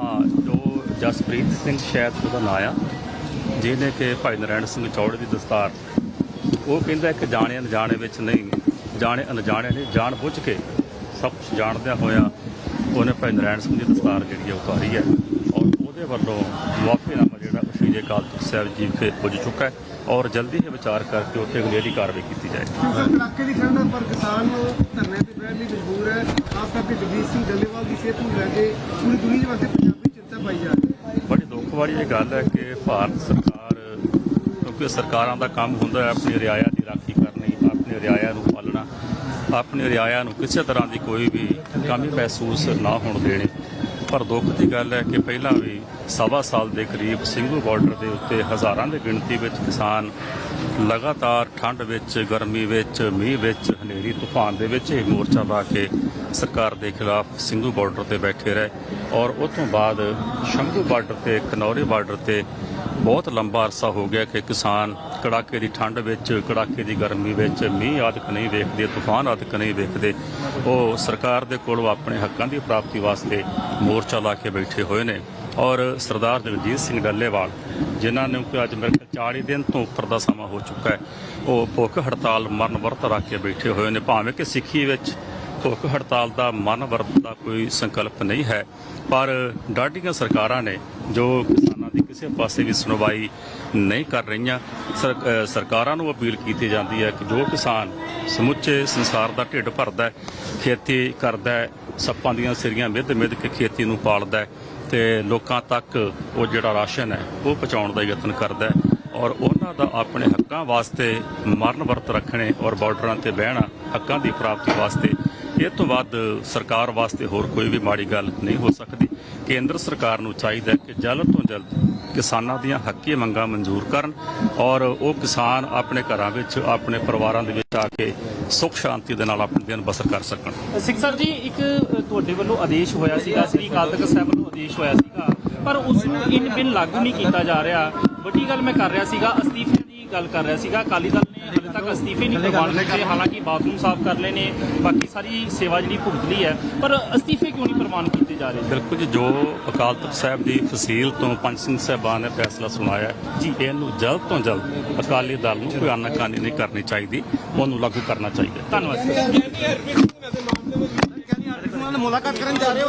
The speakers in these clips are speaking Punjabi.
ਹਾਂ, ਜੋ ਜਸਪ੍ਰੀਤ ਸਿੰਘ ਸ਼ਾਇਦ ਉਹਦਾ ਨਾਂ ਆ ਜਿਹਨੇ ਕਿ ਭਾਈ ਨਰੈਣ ਸਿੰਘ ਚੌੜੇ ਦੀ ਦਸਤਾਰ ਉਹ ਕਹਿੰਦਾ ਕਿ ਜਾਣੇ ਅਣਜਾਣੇ ਵਿੱਚ ਨਹੀਂ ਜਾਣੇ ਅਣਜਾਣੇ ਨੇ ਜਾਣ ਬੁੱਝ ਕੇ ਸਭ ਕੁਝ ਜਾਣਦਿਆਂ ਹੋਇਆ ਉਹਨੇ ਭਾਈ ਨਰੈਣ ਸਿੰਘ ਦੀ ਦਸਤਾਰ ਜਿਹੜੀ ਹੈ ਉਤਾਰੀ ਹੈ। ਔਰ ਉਹਦੇ ਵੱਲੋਂ ਮੁਆਫੀਨਾਮਾ ਜਿਹੜਾ ਸ਼੍ਰੀ ਅਕਾਲ ਤਖਤ ਸਾਹਿਬ ਜੀ ਵਿਖੇ ਪੁੱਜ ਚੁੱਕਾ ਹੈ ਔਰ ਜਲਦੀ ਹੀ ਵਿਚਾਰ ਕਰਕੇ ਉੱਥੇ ਅਗਲੇਰੀ ਕਾਰਵਾਈ ਕੀਤੀ ਜਾਏਗੀ ਇਲਾਕੇ ਦੀ ਠੰਡ ਪਰ ਕਿਸਾਨ ਧਰਨੇ ਤੇ ਬਹਿਣ ਲਈ ਮਜਬੂਰ ਹੈ। ਖਾਸ ਕਰਕੇ ਜਗਜੀਤ ਸਿੰਘ ਜੱਲੇਵਾਲ ਦੀ ਸਿਹਤ ਨੂੰ ਲੈ ਕੇ ਪੂਰੀ ਦੁਨੀਆ ਵਾਸਤੇ ਪੰਜਾਬੀ ਚਿੰਤਾ ਪਾਈ ਜਾ ਰਹੀ ਹੈ ਬੜੀ ਦੁੱਖ ਵਾਲੀ ਇਹ ਗੱਲ ਹੈ ਕਿ ਭਾਰਤ ਸਰਕਾਰ, ਕਿਉਂਕਿ ਸਰਕਾਰਾਂ ਦਾ ਕੰਮ ਹੁੰਦਾ ਹੈ ਆਪਣੀ ਰਿਆਇਆ ਦੀ ਰਾਖੀ ਕਰਨੀ, ਆਪਣੀ ਰਿਆਇਆ ਨੂੰ ਪਾਲਣਾ, ਆਪਣੀ ਰਿਆਇਆ ਨੂੰ ਕਿਸੇ ਤਰ੍ਹਾਂ ਦੀ ਕੋਈ ਵੀ ਕਮੀ ਮਹਿਸੂਸ ਨਾ ਹੋਣ ਦੇਣੀ। ਪਰ ਦੁੱਖ ਦੀ ਗੱਲ ਹੈ ਕਿ ਪਹਿਲਾਂ ਵੀ ਸਵਾ ਸਾਲ ਦੇ ਕਰੀਬ ਸਿੰਘੂ ਬਾਰਡਰ ਦੇ ਉੱਤੇ ਹਜ਼ਾਰਾਂ ਦੀ ਗਿਣਤੀ ਵਿੱਚ ਕਿਸਾਨ ਲਗਾਤਾਰ ਠੰਡ ਵਿੱਚ, ਗਰਮੀ ਵਿੱਚ, ਮੀਂਹ ਵਿੱਚ, ਹਨੇਰੀ, ਤੂਫਾਨ ਦੇ ਵਿੱਚ ਇਹ ਮੋਰਚਾ ਲਾ ਕੇ ਸਰਕਾਰ ਦੇ ਖਿਲਾਫ ਸਿੰਘੂ ਬਾਰਡਰ ਤੇ ਬੈਠੇ ਰਹੇ। ਔਰ ਉਸ ਤੋਂ ਬਾਅਦ ਸ਼ੰਭੂ ਬਾਰਡਰ ਤੇ, ਕਨੌਰੀ ਬਾਰਡਰ ਤੇ ਬਹੁਤ ਲੰਬਾ ਅਰਸਾ ਹੋ ਗਿਆ ਕਿ ਕਿਸਾਨ ਕੜਾਕੇ ਦੀ ਠੰਡ ਵਿੱਚ, ਕੜਾਕੇ ਦੀ ਗਰਮੀ ਵਿੱਚ, ਮੀਂਹ ਆਦਿਕ ਨਹੀਂ ਵੇਖਦੇ, ਤੂਫਾਨ ਆਦਿਕ ਨਹੀਂ ਵੇਖਦੇ। ਉਹ ਸਰਕਾਰ ਦੇ ਕੋਲ ਆਪਣੇ ਹੱਕਾਂ ਦੀ ਪ੍ਰਾਪਤੀ ਵਾਸਤੇ ਮੋਰਚਾ ਲਾ ਕੇ ਬੈਠੇ ਹੋਏ ਨੇ। ਔਰ ਸਰਦਾਰ ਜਗਜੀਤ ਸਿੰਘ ਡੱਲੇਵਾਲ, ਜਿਨ੍ਹਾਂ ਨੇ ਕਿ ਅੱਜ ਮੇਰੇ ਖਿਆਲ 40 ਦਿਨ ਤੋਂ ਉੱਪਰ ਦਾ ਸਮਾਂ ਹੋ ਚੁੱਕਾ ਹੈ, ਉਹ ਭੁੱਖ ਹੜਤਾਲ ਮਰਨ ਵਰਤ ਰੱਖ ਕੇ ਬੈਠੇ ਹੋਏ ਨੇ। ਭਾਵੇਂ ਕਿ ਸਿੱਖੀ ਵਿੱਚ ਭੁੱਖ ਹੜਤਾਲ ਦਾ ਮਨ ਵਰਤ ਦਾ ਕੋਈ ਸੰਕਲਪ ਨਹੀਂ ਹੈ, ਪਰ ਡਾਢੀਆਂ ਸਰਕਾਰਾਂ ਨੇ ਜੋ ਕਿਸੇ ਪਾਸੇ ਵੀ ਸੁਣਵਾਈ ਨਹੀਂ ਕਰ ਰਹੀਆਂ। ਸਰਕਾਰਾਂ ਨੂੰ ਅਪੀਲ ਕੀਤੀ ਜਾਂਦੀ ਹੈ ਕਿ ਜੋ ਕਿਸਾਨ ਸਮੁੱਚੇ ਸੰਸਾਰ ਦਾ ਢਿੱਡ ਭਰਦਾ ਹੈ, ਖੇਤੀ ਕਰਦਾ ਹੈ, ਸੱਪਾਂ ਦੀਆਂ ਸਿਰੀਆਂ ਮਿੱਧ ਮਿੱਧ ਕੇ ਖੇਤੀ ਨੂੰ ਪਾਲਦਾ ਹੈ ਤੇ ਲੋਕਾਂ ਤੱਕ ਉਹ ਜਿਹੜਾ ਰਾਸ਼ਨ ਹੈ, ਉਹ ਪਹੁੰਚਾਉਣ ਦਾ ਯਤਨ ਕਰਦਾ ਹੈ ਔਰ ਉਹਨਾਂ ਦਾ ਆਪਣੇ ਹੱਕਾਂ ਵਾਸਤੇ ਮਰਨ ਵਰਤ ਰੱਖਣੇ ਔਰ ਬਾਰਡਰਾਂ ਤੇ ਬਹਿਣਾ ਹੱਕਾਂ ਦੀ ਪ੍ਰਾਪਤੀ ਵਾਸਤੇ ਇਹ ਤੋਂ ਵੱਧ ਸਰਕਾਰ ਵਾਸਤੇ ਹੋਰ ਕੋਈ ਵੀ ਮਾੜੀ ਗੱਲ ਨਹੀਂ ਹੋ ਸਕਦੀ। ਕੇਂਦਰ ਸਰਕਾਰ ਨੂੰ ਚਾਹੀਦਾ ਹੈ ਕਿ ਜਲਦ ਤੋਂ ਜਲਦ ਕਿਸਾਨਾਂ ਦੀਆਂ ਹੱਕੀ ਮੰਗਾਂ ਮਨਜ਼ੂਰ ਕਰਨ ਔਰ ਉਹ ਕਿਸਾਨ ਆਪਣੇ ਘਰਾਂ ਵਿੱਚ, ਆਪਣੇ ਪਰਿਵਾਰਾਂ ਦੇ ਵਿੱਚ ਆ ਕੇ ਸੁੱਖ ਸ਼ਾਂਤੀ ਦੇ ਨਾਲ ਆਪਣੇ ਦਿਨ ਬਸਰ ਕਰ ਸਕਣ। ਸਿੱਖ ਸਾਹਿਬ ਜੀ, ਇੱਕ ਤੁਹਾਡੇ ਵੱਲੋਂ ਆਦੇਸ਼ ਹੋਇਆ ਸੀਗਾ, ਸ੍ਰੀ ਅਕਾਲ ਤਖਤ ਸਾਹਿਬ ਵੱਲੋਂ ਆਦੇਸ਼ ਹੋਇਆ ਸੀਗਾ, ਪਰ ਉਸ ਨੂੰ ਇਨ ਬਿਨ ਲਾਗੂ ਨਹੀਂ ਕੀਤਾ ਜਾ ਰਿਹਾ। ਵੱਡੀ ਗੱਲ ਮੈਂ ਕਰ ਰਿਹਾ ਸੀਗਾ ਅਸਤੀਫੇ ਗੱਲ ਕਰ ਰਿਹਾ ਸੀਗਾ। ਅਕਾਲੀ ਦਲ ਨੇ ਹਾਲੇ ਤੱਕ ਅਸਤੀਫੇ ਨਹੀਂ ਕਰਵਾਉਣ ਦਿੱਤੇ। ਹਾਲਾਂਕਿ ਬਾਥਰੂਮ ਸਾਫ਼ ਕਰ ਲਏ ਨੇ ਬਾਕੀ ਸਾਰੀ ਸੇਵਾ ਜਿਹੜੀ ਭੁਗਤ ਲਈ ਹੈ। ਪਰ ਅਸਤੀਫੇ ਕਿਉਂ ਨਹੀਂ ਪ੍ਰਵਾਨ ਕੀਤੇ ਜਾ ਰਹੇ? ਬਿਲਕੁਲ ਜੀ ਜੋ ਅਕਾਲ ਤਖਤ ਸਾਹਿਬ ਦੀ ਫਸੀਲ ਤੋਂ ਪੰਜ ਸਿੰਘ ਸਾਹਿਬਾਨ ਨੇ ਫੈਸਲਾ ਸੁਣਾਇਆ ਹੈ, ਜੀ। ਇਹਨੂੰ ਜਲਦ ਤੋਂ ਜਲਦ ਅਕਾਲੀ ਦਲ ਨੂੰ ਕੋਈ ਆਨਾਕਾਨੀ ਨਹੀਂ ਕਰਨੀ ਚਾਹੀਦੀ। ਉਹਨੂੰ ਲਾਗੂ ਕਰਨਾ ਚਾਹੀਦਾ ਧੰਨਵਾਦ ਮੁਲਾਕਾਤ ਕਰਨ ਜਾ ਰਹੇ ਹੋ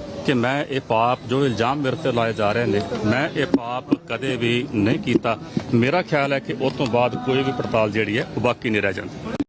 ਕਿ ਮੈਂ ਇਹ ਪਾਪ ਜੋ ਇਲਜ਼ਾਮ ਮੇਰੇ ਤੇ ਲਾਏ ਜਾ ਰਹੇ ਨੇ, ਮੈਂ ਇਹ ਪਾਪ ਕਦੇ ਵੀ ਨਹੀਂ ਕੀਤਾ। ਮੇਰਾ ਖਿਆਲ ਹੈ ਕਿ ਉਸ ਤੋਂ ਬਾਅਦ ਕੋਈ ਵੀ ਪੜਤਾਲ ਜਿਹੜੀ ਹੈ ਉਹ ਬਾਕੀ ਨਹੀਂ ਰਹਿ ਜਾਂਦੀ।